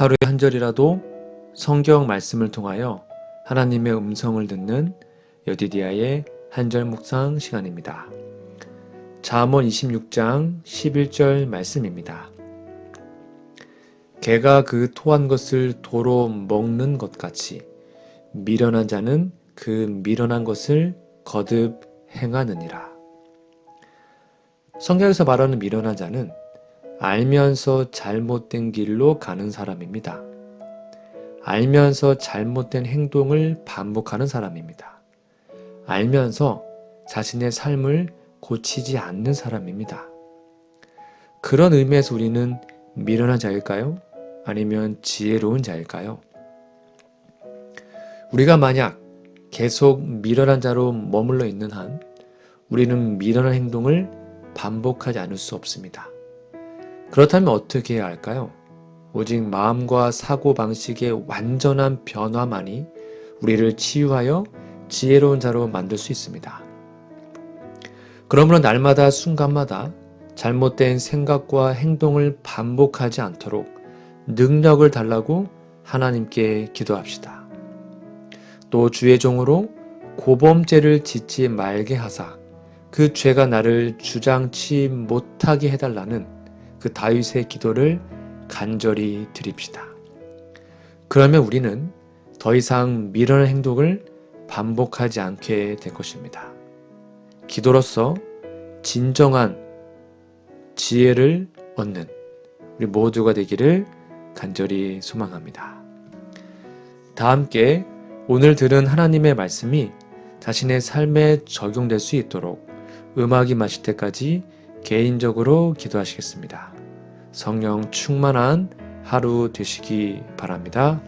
하루에 한 절이라도 성경 말씀을 통하여 하나님의 음성을 듣는 여디디아의 한절 묵상 시간입니다. 잠언 26장 11절 말씀입니다. 개가 그 토한 것을 도로 먹는 것 같이 미련한 자는 그 미련한 것을 거듭 행하느니라. 성경에서 말하는 미련한 자는 알면서 잘못된 길로 가는 사람입니다. 알면서 잘못된 행동을 반복하는 사람입니다. 알면서 자신의 삶을 고치지 않는 사람입니다. 그런 의미에서 우리는 미련한 자일까요? 아니면 지혜로운 자일까요? 우리가 만약 계속 미련한 자로 머물러 있는 한 우리는 미련한 행동을 반복하지 않을 수 없습니다. 그렇다면 어떻게 해야 할까요? 오직 마음과 사고 방식의 완전한 변화만이 우리를 치유하여 지혜로운 자로 만들 수 있습니다. 그러므로 날마다 순간마다 잘못된 생각과 행동을 반복하지 않도록 능력을 달라고 하나님께 기도합시다. 또 주의 종으로 고범죄를 짓지 말게 하사 그 죄가 나를 주장치 못하게 해달라는 그 다윗의 기도를 간절히 드립시다. 그러면 우리는 더 이상 미련한 행동을 반복하지 않게 될 것입니다. 기도로서 진정한 지혜를 얻는 우리 모두가 되기를 간절히 소망합니다. 다 함께 오늘 들은 하나님의 말씀이 자신의 삶에 적용될 수 있도록 음악이 마실 때까지 개인적으로 기도하시겠습니다. 성령 충만한 하루 되시기 바랍니다.